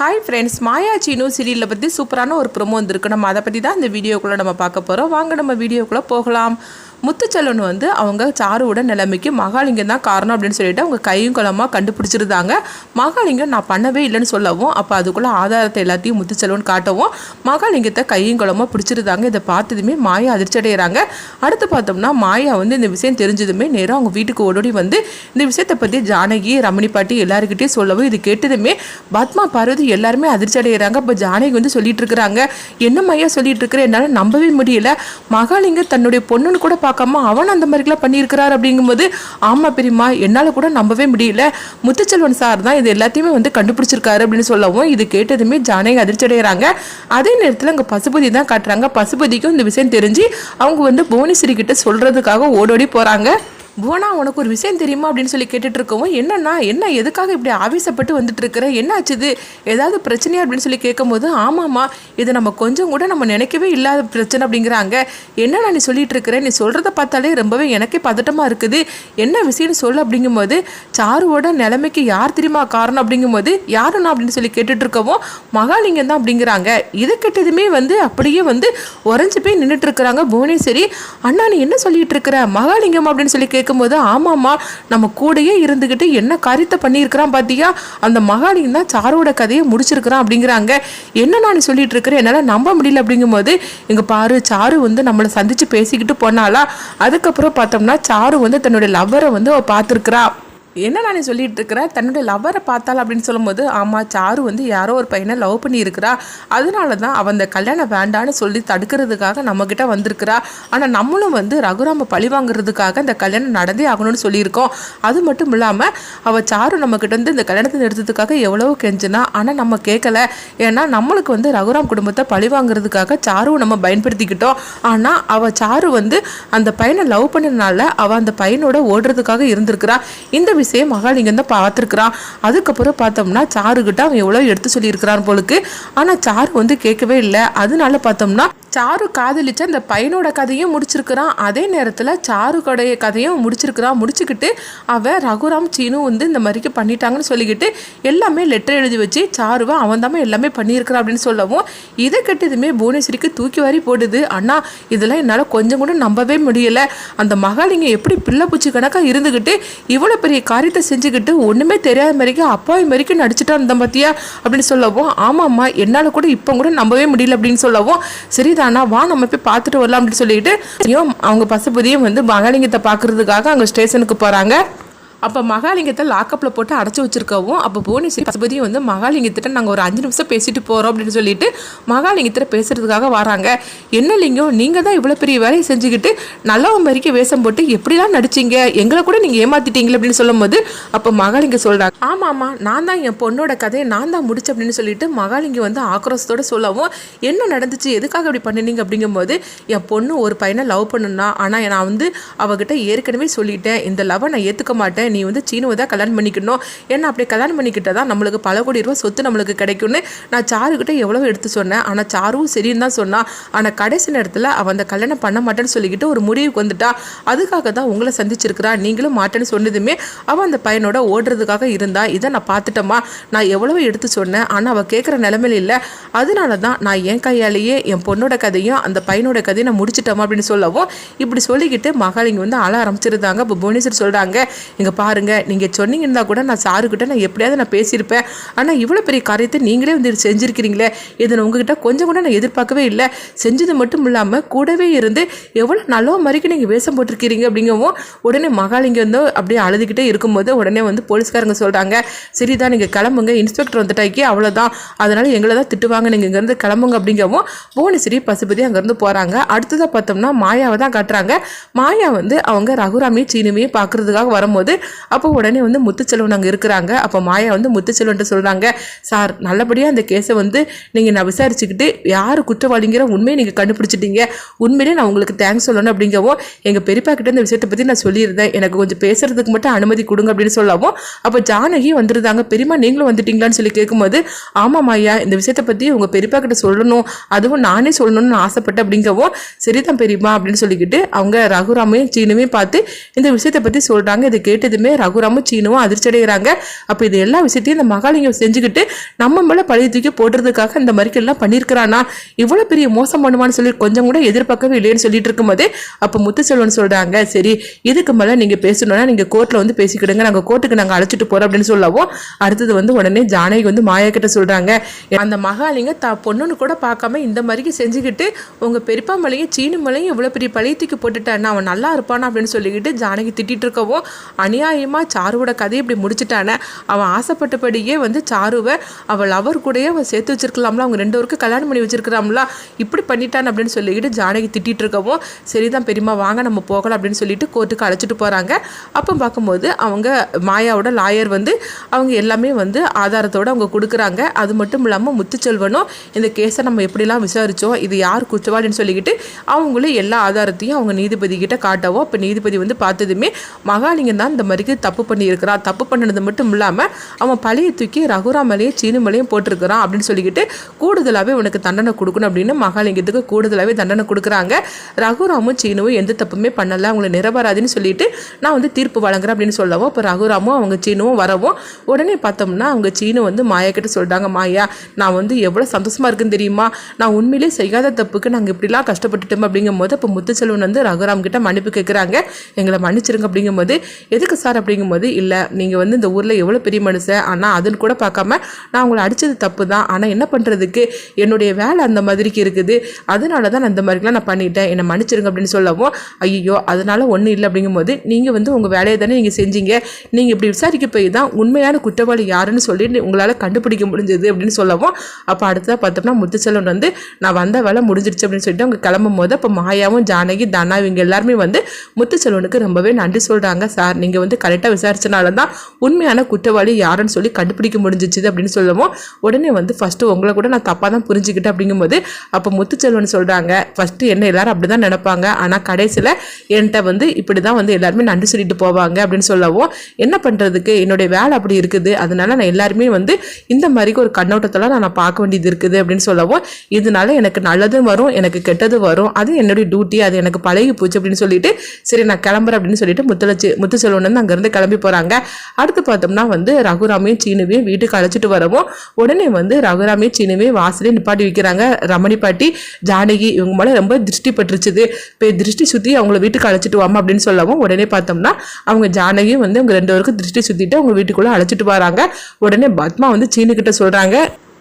Hi friends மாயா சீனு சீரியலில் பற்றி சூப்பரான ஒரு ப்ரொமோ வந்திருக்கு. நம்ம அதை பற்றி தான் இந்த வீடியோக்குள்ளே நம்ம பார்க்க போகிறோம் வாங்க நம்ம வீடியோக்குள்ளே போகலாம். முத்துச்செல்வன் வந்து அவங்க சாருவோட நிலைமைக்கு மகாலிங்கம் தான் காரணம் அப்படின்னு சொல்லிட்டு அவங்க கையும் குளமாக கண்டுபிடிச்சிருந்தாங்க. மகாலிங்கம் நான் பண்ணவே இல்லைன்னு சொல்லவும் அப்போ அதுக்குள்ளே ஆதாரத்தை எல்லாத்தையும் முத்துச்செல்வன் காட்டவும் மகாலிங்கத்தை கையும் குளமாக பிடிச்சிருந்தாங்க. இதை பார்த்ததுமே மாயா அதிர்ச்சி அடைகிறாங்க அடுத்து பார்த்தோம்னா மாயா வந்து இந்த விஷயம் தெரிஞ்சதுமே நேராக அவங்க வீட்டுக்கு ஓடோடி வந்து இந்த விஷயத்தை பற்றி ஜானகி ரமணி பாட்டி எல்லாருக்கிட்டையும் சொல்லவும் இது கேட்டதுமே பத்மா பார்வதி எல்லாருமே அதிர்ச்சி அடைகிறாங்க இப்போ ஜானகி வந்து சொல்லிட்டு இருக்கிறாங்க. என்ன மாயா சொல்லிட்டு இருக்கிற? என்னால் நம்பவே முடியல. மகாலிங்கம் தன்னுடைய பொண்ணுன்னு கூட பார்க்காம அவன் அந்த மாதிரிலாம் பண்ணியிருக்கிறார் அப்படிங்கும்போது ஆமாம் பெரியம்மா என்னால் கூட நம்பவே முடியல. முத்துச்செல்வன் சார் தான் இது எல்லாத்தையுமே வந்து கண்டுபிடிச்சிருக்காரு அப்படின்னு சொல்லவும் இது கேட்டதுமே ஜானகி அதிர்ச்சி அடைகிறாங்க. அதே நேரத்தில் அங்கே பசுபதி தான் காட்டுறாங்க. பசுபதிக்கும் இந்த விஷயம் தெரிஞ்சு அவங்க வந்து புவனேஸ்வரி கிட்ட சொல்கிறதுக்காக ஓடோடி போகிறாங்க புவனா உனக்கு ஒரு விஷயம் தெரியுமா அப்படின்னு சொல்லி கேட்டுட்டு இருக்கவும் என்னன்னா என்ன எதுக்காக இப்படி ஆவேசப்பட்டு வந்துட்டு இருக்கிற? என்னாச்சு இது? ஏதாவது பிரச்சனையா? அப்படின்னு சொல்லி கேட்கும்போது ஆமாம்மா இது நம்ம கொஞ்சம் கூட நம்ம நினைக்கவே இல்லாத பிரச்சனை அப்படிங்கிறாங்க. என்னண்ணா நீ சொல்லிட்டு இருக்கிற? நீ சொல்கிறத பார்த்தாலே ரொம்பவே எனக்கே பதட்டமாக இருக்குது. என்ன விஷயம்னு சொல்லு அப்படிங்கும்போது சாருவோட நிலைமைக்கு யார் தெரியுமா காரணம்? அப்படிங்கும்போது யாருண்ணா? அப்படின்னு சொல்லி கேட்டுட்டு இருக்கவும் மகாலிங்கம் தான் அப்படிங்கிறாங்க. இதை கெட்டதுமே வந்து அப்படியே வந்து உறைஞ்சு போய் நின்றுட்டு இருக்கிறாங்க புவனேஸ்வரி. அண்ணா நீ என்ன சொல்லிட்டு இருக்கிற? மகாலிங்கம் அப்படின்னு சொல்லி கேட்கும்போது ஆமாம்மா நம்ம கூடயே இருந்துக்கிட்டு என்ன காரியத்தை பண்ணியிருக்கிறான் பார்த்தியா அந்த மகாலியும் தான் சாரோட கதையை முடிச்சிருக்கிறான் அப்படிங்கிறாங்க. என்ன நான் சொல்லிட்டு இருக்கிறேன் என்னால் நம்ப முடியல அப்படிங்கும்போது இங்கே பாரு சாரு வந்து நம்மளை சந்திச்சு பேசிக்கிட்டு போனாலா அதுக்கப்புறம் பார்த்தோம்னா சாரு வந்து தன்னுடைய லவ்வரை வந்து அவ பார்த்துருக்குறா. என்ன நான் சொல்லிட்டு இருக்கிறேன் தன்னுடைய லவ்வரை பார்த்தாள் அப்படின்னு சொல்லும்போது ஆமாம் சாரு வந்து யாரோ ஒரு பையனை லவ் பண்ணியிருக்கிறா. அதனால தான் அவன் அந்த கல்யாணம் வேண்டான்னு சொல்லி தடுக்கிறதுக்காக நம்மக்கிட்ட வந்திருக்கிறா. ஆனால் நம்மளும் வந்து ரகுராம பழி வாங்குறதுக்காக அந்த கல்யாணம் நடந்தே ஆகணும்னு சொல்லியிருக்கோம். அது மட்டும் இல்லாமல் அவள் சாரு நம்மக்கிட்ட வந்து இந்த கல்யாணத்தை நிறுத்ததுக்காக எவ்வளவோ கெஞ்சினா ஆனால் நம்ம கேட்கல ஏன்னா நம்மளுக்கு வந்து ரகுராம் குடும்பத்தை பழி வாங்குறதுக்காக சாருவை நம்ம பயன்படுத்திக்கிட்டோம். ஆனால் அவள் சாரு வந்து அந்த பையனை லவ் பண்ணனால அவள் அந்த பையனோட ஓடுறதுக்காக இருந்திருக்கிறா. இந்த விஷயம் மகாலிங்கம் தான் பார்த்துருக்குறான். அதுக்கப்புறம் பார்த்தோம்னா சாருக்கிட்ட அவன் எவ்வளோ எடுத்து சொல்லியிருக்கிறான் போலுக்கு. ஆனால் சாரு வந்து கேட்கவே இல்லை. அதனால பார்த்தோம்னா சாரு காதலிச்ச அந்த பையனோட கதையும் முடிச்சிருக்கிறான். அதே நேரத்தில் சாரு கடைய கதையும் முடிச்சிருக்கிறான். முடிச்சுக்கிட்டு அவன் ரகுராம் சீனு வந்து இந்த மாதிரிக்கு பண்ணிட்டாங்கன்னு சொல்லிக்கிட்டு எல்லாமே லெட்டர் எழுதி வச்சு சாருவை அவன் தான் எல்லாமே பண்ணியிருக்கிறான் அப்படின்னு சொல்லவும் இதை கெட்டதுமே புவனேஸ்வரிக்கு தூக்கி வாரி போடுது. அண்ணா இதெல்லாம் என்னால் கொஞ்சம் கூட நம்பவே முடியலை. அந்த மகாலிங்க எப்படி பிள்ளை பூச்சி கணக்காக இருந்துக்கிட்டு இவ்வளோ பெரிய காரியத்தை செஞ்சுக்கிட்டு ஒன்றுமே தெரியாத மாதிரிக்கு அப்பாவி மாதிரிக்கு நடிச்சுட்டா இருந்த பார்த்தியா அப்படின்னு சொல்லவும் ஆமாம்மா என்னால் கூட இப்போ கூட நம்பவே முடியல அப்படின்னு சொல்லவும் சரிதானா வா நம்ம போய் பார்த்துட்டு வரலாம் அப்படின்னு சொல்லிட்டு ஐயோ அவங்க பசுபதியும் வந்து மகாலிங்கத்தை பார்க்கறதுக்காக அங்கே ஸ்டேஷனுக்கு போகிறாங்க அப்போ மகாலிங்கத்தை லாக்கப்பில் போட்டு அடைச்சி வச்சிருக்கவும் அப்போ புவனேஸ்வரி பசுபதியும் வந்து மகாலிங்கத்திட்ட நாங்கள் ஒரு அஞ்சு நிமிஷம் பேசிட்டு போகிறோம் அப்படின்னு சொல்லிட்டு மகாலிங்கத்திட்ட பேசுறதுக்காக வராங்க. என்ன லிங்கம் நீங்கள் தான் இவ்வளோ பெரிய வேலையை செஞ்சுக்கிட்டு நல்லவன் மாதிரிக்கு வேஷம் போட்டு எப்படிலாம் நடிச்சீங்க? எங்களை கூட நீங்கள் ஏமாத்திட்டீங்களே அப்படின்னு சொல்லும்போது அப்போ மகாலிங்க சொல்கிறாங்க ஆமாம் ஆமாம் நான் தான் என் பொண்ணோட கதையை நான் தான் முடிச்சேன் அப்படின்னு சொல்லிட்டு மகாலிங்க வந்து ஆக்ரோஷத்தோட சொல்லவும் என்ன நடந்துச்சு? எதுக்காக அப்படி பண்ணினீங்க அப்படிங்கும்போது என் பொண்ணு ஒரு பையனை லவ் பண்ணுனா ஆனால் நான் வந்து அவகிட்ட ஏற்கனவே சொல்லிட்டேன் இந்த லவ்வை நான் ஏற்றுக்க மாட்டேன் நீ வந்து சீனுவை தான் கல்யாணம் பண்ணிக்கணும். ஏன்னா அப்படி கல்யாணம் பண்ணிக்கிட்டா தான் நம்மளுக்கு பல கோடி ரூபா சொத்து நம்மளுக்கு கிடைக்கும்னு நான் சாருக்கிட்ட எவ்வளோ எடுத்து சொன்னேன். ஆனால் சாருவும் சரின்னு தான் சொன்னான். ஆனால் கடைசி நேரத்தில் அவன் அந்த கல்யாணம் பண்ண மாட்டேன்னு சொல்லிக்கிட்டு ஒரு முடிவுக்கு வந்துட்டா. அதுக்காக தான் உங்களை சந்திச்சிருக்கிறா. நீங்களும் மாட்டேன்னு சொன்னதுமே அவன் அந்த பையனோட ஓடுறதுக்காக இருந்தா. இதை நான் பார்த்துட்டோமா நான் எவ்வளவோ எடுத்து சொன்னேன். ஆனால் அவள் கேட்குற நிலமையில இல்லை. அதனால தான் நான் என் கையாலேயே என் பொண்ணோட கதையும் அந்த பையனோட கதையும் நான் முடிச்சிட்டோமா அப்படின்னு சொல்லவும் இப்படி சொல்லிக்கிட்டு மகாலிங்க வந்து அழ ஆரம்பிச்சிருந்தாங்க. இப்போ புவனேஸ்வர் சொல்கிறாங்க எங்கள் பாருங்கள் நீங்கள் சொன்னீங்கன்னா கூட நான் சாருக்கிட்ட நான் எப்படியாவது நான் பேசியிருப்பேன். ஆனால் இவ்வளோ பெரிய காரியத்தை நீங்களே வந்து செஞ்சுருக்கிறீங்களே? இதை நான் உங்ககிட்ட கொஞ்சம் கூட நான் எதிர்பார்க்கவே இல்லை. செஞ்சது மட்டும் இல்லாமல் கூடவே இருந்து எவ்வளோ நல்ல மாதிரிக்கு நீங்கள் வேஷம் போட்டிருக்கிறீங்க அப்படிங்கவும் உடனே மகாலிங்கம் வந்து அப்படியே அழுதுகிட்டே இருக்கும்போது உடனே வந்து போலீஸ்காரங்க சொல்கிறாங்க சரிதான் நீங்கள் கிளம்புங்க. இன்ஸ்பெக்டர் வந்துட்டாக்கி அவ்வளோதான் அதனால் எங்களை தான் திட்டுவாங்க. நீங்கள் இங்கேருந்து கிளம்புங்க அப்படிங்கவும் புவனேஸ்வரி பசுபதி அங்கேருந்து போகிறாங்க அடுத்ததாக பார்த்தோம்னா மாயாவை தான் காட்டுறாங்க. மாயா வந்து அவங்க ரகுராமையும் சீனுமையும் பார்க்குறதுக்காக வரும்போது அப்போ உடனே வந்து முத்துச்செல்வன் அங்கே இருக்கிறாங்க. அப்போ மாயா வந்து முத்துச்செல்வன்ட்ட சொல்கிறாங்க சார் நல்லபடியாக அந்த கேஸை வந்து நீங்கள் நான் விசாரிச்சுக்கிட்டு யார் குற்றவாளிங்கிற உண்மையை நீங்கள் கண்டுபிடிச்சிட்டீங்க. உண்மையிலே நான் உங்களுக்கு தேங்க்ஸ் சொல்லணும் அப்படிங்கவும் எங்கள் பெரியப்பா கிட்ட இந்த விஷயத்தை பற்றி நான் சொல்லியிருந்தேன். எனக்கு கொஞ்சம் பேசுறதுக்கு மட்டும் அனுமதி கொடுங்க அப்படின்னு சொல்லவும் அப்போ ஜானகி வந்துருந்தாங்க. பெரியம்மா நீங்களும் வந்துட்டீங்களான்னு சொல்லி கேட்கும்போது ஆமாம் ஐயா இந்த விஷயத்தை பற்றி உங்கள் பெரியப்பா கிட்ட சொல்லணும். அதுவும் நானே சொல்லணும்னு ஆசைப்பட்டேன் அப்படிங்கவும் சரிதான் பெரியம்மா அப்படின்னு சொல்லிக்கிட்டு அவங்க ரகுராமையும் சீனுமே பார்த்து இந்த விஷயத்தை பற்றி சொல்கிறாங்க இதை கேட்டது கேட்டதுமே ரகுராமும் சீனுவும் அதிர்ச்சியடைகிறாங்க அப்போ இது எல்லா விஷயத்தையும் இந்த மகாலிங்கம் செஞ்சுக்கிட்டு நம்ம மேலே பழைய தூக்கி போடுறதுக்காக இந்த மாதிரி எல்லாம் பண்ணியிருக்கிறானா? இவ்வளோ பெரிய மோசம் பண்ணுவான்னு சொல்லி கொஞ்சம் கூட எதிர்பார்க்கவே இல்லைன்னு சொல்லிட்டு இருக்கும்போதே அப்போ முத்துச்செல்வன் சொல்கிறாங்க சரி இதுக்கு மேலே நீங்கள் பேசணும்னா நீங்கள் கோர்ட்டில் வந்து பேசிக்கிடுங்க நாங்கள் கோர்ட்டுக்கு நாங்கள் அழைச்சிட்டு போகிறோம் அப்படின்னு சொல்லவும் அடுத்தது வந்து உடனே ஜானகி வந்து மாயா கிட்ட சொல்கிறாங்க அந்த மகாலிங்க த பொண்ணுன்னு கூட பார்க்காம இந்த மாதிரி செஞ்சுக்கிட்டு உங்கள் பெரியப்பா மலையும் சீனு மலையும் இவ்வளோ பெரிய பழைய தூக்கி போட்டுட்டான்னா அவன் நல்லா இருப்பானா அப்படின்னு சொல்லிக்கிட்டு ஜானகி திட்டிட்டு இருக்கவும் கட்டாயமாக சாருவோட கதையை இப்படி முடிச்சுட்டானே அவன் ஆசைப்பட்டபடியே வந்து சாருவை அவள் அவர் கூடயே அவன் சேர்த்து வச்சிருக்கலாம்ல அவங்க ரெண்டு பேருக்கும் கல்யாணம் பண்ணி வச்சிருக்கிறாம்ல இப்படி பண்ணிட்டான் அப்படின்னு சொல்லிக்கிட்டு ஜானகி திட்டிகிட்டு இருக்கவும் சரிதான் பெரியம்மா வாங்க நம்ம போகலாம் அப்படின்னு சொல்லிட்டு கோர்ட்டுக்கு அழைச்சிட்டு போகிறாங்க அப்போ பார்க்கும்போது அவங்க மாயாவோட லாயர் வந்து அவங்க எல்லாமே வந்து ஆதாரத்தோடு அவங்க கொடுக்குறாங்க. அது மட்டும் இல்லாமல் முத்துச்செல்வனும் இந்த கேஸை நம்ம எப்படிலாம் விசாரித்தோம் இது யார் குற்றவாளின்னு சொல்லிக்கிட்டு அவங்களும் எல்லா ஆதாரத்தையும் அவங்க நீதிபதி கிட்ட காட்டவோ இப்போ நீதிபதி வந்து பார்த்ததுமே மகாலிங்கம் தான் இந்த மாதிரிக்கு தப்பு பண்ணியிருக்கிறான் தப்பு பண்ணினது மட்டும் இல்லாமல் அவன் பழைய தூக்கி ரகுராமலையும் சீனுமலையும் போட்டிருக்கிறான் அப்படின்னு சொல்லிக்கிட்டு கூடுதலாகவே உனக்கு தண்டனை கொடுக்கணும் அப்படின்னு மகாலிங்கத்துக்கு கூடுதலாகவே தண்டனை கொடுக்குறாங்க. ரகுராமும் சீனுவும் எந்த தப்புமே பண்ணலை. அவங்கள நிரபராதின்னு சொல்லிட்டு நான் வந்து தீர்ப்பு வழங்குறேன் அப்படின்னு சொல்லவும் இப்போ ரகுராமும் அவங்க சீனுவும் வரவும் உடனே பார்த்தோம்னா அவங்க சீனு வந்து மாயா கிட்ட சொல்கிறாங்க மாயா நான் வந்து எவ்வளோ சந்தோஷமாக இருக்குன்னு தெரியுமா? நான் உண்மையிலேயே செய்யாத தப்புக்கு நாங்கள் இப்படிலாம் கஷ்டப்பட்டுட்டோம். அப்படிங்கும்போது இப்போ முத்துச்செல்வன் வந்து ரகுராம் கிட்ட மன்னிப்பு கேட்குறாங்க எங்களை மன்னிச்சிருங்க. அப்படிங்கும்போது எதுக்கு சார் அப்படிங்கும்போது இல்லை நீங்கள் வந்து இந்த ஊரில் எவ்வளோ பெரிய மனுஷன் ஆனால் அதுன்னு கூட பார்க்காம நான் உங்களை அடித்தது தப்பு தான். ஆனால் என்ன பண்ணுறதுக்கு என்னுடைய வேலை அந்த மாதிரிக்கு இருக்குது. அதனால தான் நான் இந்த மாதிரிலாம் நான் பண்ணிட்டேன். என்னை மன்னிச்சிருங்க அப்படின்னு சொல்லவும் ஐயோ அதனால் ஒன்றும் இல்லை அப்படிங்கும்போது நீங்கள் வந்து உங்கள் வேலையை தானே நீங்கள் செஞ்சீங்க. நீங்கள் இப்படி விசாரிக்க போய் தான் உண்மையான குற்றவாளி யாருன்னு சொல்லி உங்களால் கண்டுபிடிக்க முடிஞ்சது அப்படின்னு சொல்லவும் அப்போ அடுத்ததாக பார்த்தோம்னா முத்துச்செல்வன் வந்து நான் வந்த வேலை முடிஞ்சிருச்சு அப்படின்னு சொல்லிட்டு அவங்க கிளம்பும் போது அப்போ மாயாவும் ஜானகி தனா இவங்க எல்லாருமே வந்து முத்துச்செல்வனுக்கு ரொம்பவே நன்றி சொல்கிறாங்க சார். நீங்கள் வந்து வந்து கரெக்டாக விசாரிச்சனால தான் உண்மையான குற்றவாளி யாருன்னு சொல்லி கண்டுபிடிக்க முடிஞ்சிச்சு அப்படின்னு சொல்லவும் உடனே வந்து ஃபஸ்ட்டு உங்களை கூட நான் தப்பாக தான் புரிஞ்சுக்கிட்டேன் அப்படிங்கும்போது அப்போ முத்துச்செல்வன் சொல்கிறாங்க ஃபஸ்ட்டு என்ன எல்லாரும் அப்படி தான் நினைப்பாங்க. ஆனால் கடைசியில் என்கிட்ட வந்து இப்படி தான் வந்து எல்லாருமே நன்றி சொல்லிட்டு போவாங்க அப்படின்னு சொல்லவும் என்ன பண்ணுறதுக்கு என்னுடைய வேலை அப்படி இருக்குது. அதனால நான் எல்லாருமே வந்து இந்த மாதிரி ஒரு கண்ணோட்டத்தில் நான் பார்க்க வேண்டியது இருக்குது அப்படின்னு சொல்லவும் இதனால எனக்கு நல்லதும் வரும் எனக்கு கெட்டது வரும். அது என்னுடைய டியூட்டி அது எனக்கு பழகி போச்சு அப்படின்னு சொல்லிட்டு சரி நான் கிளம்புறேன் அப்படின்னு சொல்லிட்டு முத்தலச்சி முத்துச்செல்வன் அங்கேருந்து கிளம்பி போகிறாங்க அடுத்து பார்த்தோம்னா வந்து ரகுராமையும் சீனுவையும் வீட்டுக்கு அழைச்சிட்டு வரவும் உடனே வந்து ரகுராமையும் சீனுவையும் வாசலே நிப்பாட்டி வைக்கிறாங்க. ரமணி பாட்டி ஜானகி இவங்க மேலே ரொம்ப திருஷ்டி பட்டுருச்சுது. இப்போ திருஷ்டி சுற்றி அவங்கள வீட்டுக்கு அழைச்சிட்டு வாமா அப்படின்னு சொல்லவும் உடனே பார்த்தோம்னா அவங்க ஜானகியும் வந்து அவங்க ரெண்டு பேருக்கும் திருஷ்டி சுற்றிட்டு அவங்க வீட்டுக்குள்ளே அழைச்சிட்டு வராங்க. உடனே பத்மா வந்து சீனுக்கிட்ட சொல்கிறாங்க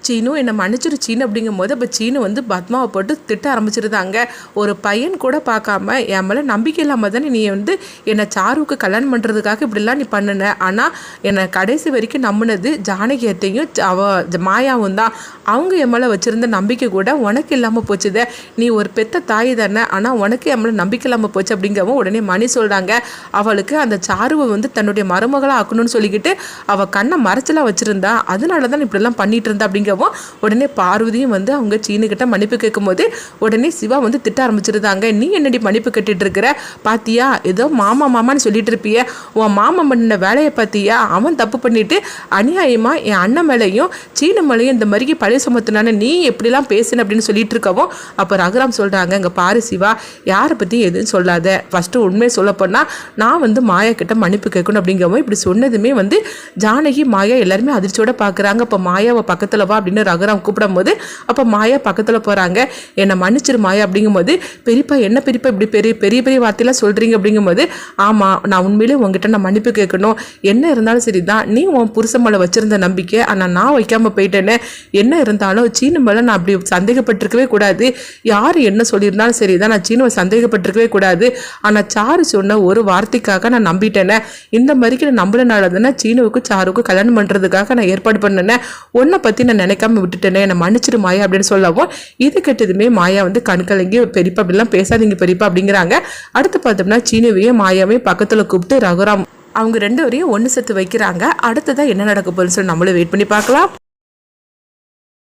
சீனு என்னை மன்னிச்சிரு சீனு அப்படிங்கும் போது அப்போ சீனு வந்து பத்மாவை போட்டு திட்ட ஆரம்பிச்சிருந்தாங்க. ஒரு பையன் கூட பார்க்காம என் மேலே நம்பிக்கை இல்லாமல் தானே நீ வந்து என்னை சாருவுக்கு கல்யாணம் பண்ணுறதுக்காக இப்படிலாம் நீ பண்ணின. ஆனால் என்னை கடைசி வரைக்கும் நம்பினது ஜானகியத்தையும் அவ மாயாவும் தான். அவங்க என் மேலே வச்சுருந்த நம்பிக்கை கூட உனக்கு இல்லாமல் போச்சுதே. நீ ஒரு பெத்த தாய் தானே ஆனால் உனக்கு என் மேலே நம்பிக்கை இல்லாமல் போச்சு அப்படிங்கவும் உடனே மணி சொல்கிறாங்க அவளுக்கு அந்த சாருவை வந்து தன்னுடைய மருமகளாக ஆக்கணும்னு சொல்லிக்கிட்டு அவள் கண்ணை மறைச்சலாக வச்சுருந்தா அதனால தான் இப்படிலாம் பண்ணிகிட்டு இருந்தா அப்படிங்க அப்படிங்கவும் உடனே பார்வதியும் வந்து அவங்க சீனுக்கிட்ட மன்னிப்பு கேட்கும்போது உடனே சிவா வந்து திட்ட ஆரம்பிச்சிருந்தாங்க. நீ என்னடி மன்னிப்பு கட்டிட்டு இருக்கிற பாத்தியா ஏதோ மாமா மாமான்னு சொல்லிட்டு இருப்பிய. உன் மாமா பண்ணின வேலையை பார்த்தியா அவன் தப்பு பண்ணிட்டு அநியாயமா என் அண்ணன் மேலையும் சீன மேலையும் இந்த மாதிரி பழைய சுமத்துனானே நீ எப்படிலாம் பேசுன? அப்படின்னு சொல்லிட்டு இருக்கவும் அப்போ ரகுராம் சொல்கிறாங்க இங்கே பாரு சிவா யாரை பற்றி எதுவும் சொல்லாத. ஃபஸ்ட்டு உண்மையை சொல்லப்போனால் நான் வந்து மாயா கிட்ட மன்னிப்பு கேட்கணும். அப்படிங்கவும் இப்படி சொன்னதுமே வந்து ஜானகி மாயா எல்லாருமே அதிர்ச்சியோட பார்க்குறாங்க இப்போ மாயாவை பக்கத்தில் வா அப்படின்னு ரகுராம் கூப்பிடும் போது அப்போ மாயா பக்கத்தில் போகிறாங்க என்னை மன்னிச்சிரு மாயா அப்படிங்கும்போது பெரியப்பா என்ன பெரியப்பா இப்படி பெரிய பெரிய பெரிய வார்த்தையெல்லாம் சொல்கிறீங்க அப்படிங்கும்போது ஆமாம் நான் உண்மையிலே உங்ககிட்ட நான் மன்னிப்பு கேட்கணும். என்ன இருந்தாலும் சரி தான் நீ உன் புருஷன் மேலே வச்சுருந்த நம்பிக்கை ஆனால் நான் வைக்காமல் போயிட்டேன்னு என்ன இருந்தாலும் சீனு மேலே நான் அப்படி சந்தேகப்பட்டிருக்கவே கூடாது. யார் என்ன சொல்லியிருந்தாலும் சரி தான் நான் சீனுவை சந்தேகப்பட்டிருக்கவே கூடாது. ஆனால் சாரு சொன்ன ஒரு வார்த்தைக்காக நான் நம்பிட்டேனே. இந்த மாதிரிக்கு நான் நம்பலனால தானே சீனுவுக்கும் சாருக்கும் கல்யாணம் பண்ணுறதுக்காக நான் ஏற்பாடு பண்ணினேன் உன்னை பற்றி நான் நினைக்காம விட்டுட்டேனே என்னை மன்னிச்சிரு மாயா அப்படின்னு சொல்லவும் இது கெட்டதுமே மாயா வந்து கண்கலங்கி பெரியப்பா அப்படிலாம் பேசாதீங்க பெரியப்பா அப்படிங்கிறாங்க. அடுத்து பார்த்தோம்னா சீனுவையும் மாயாவையும் பக்கத்தில் கூப்பிட்டு ரகுராம் அவங்க ரெண்டு வரையும் ஒன்று சேர்த்து வைக்கிறாங்க. அடுத்ததான் என்ன நடக்க போகுதுன்னு சொல்லி நம்மளும் வெயிட் பண்ணி பார்க்கலாம்.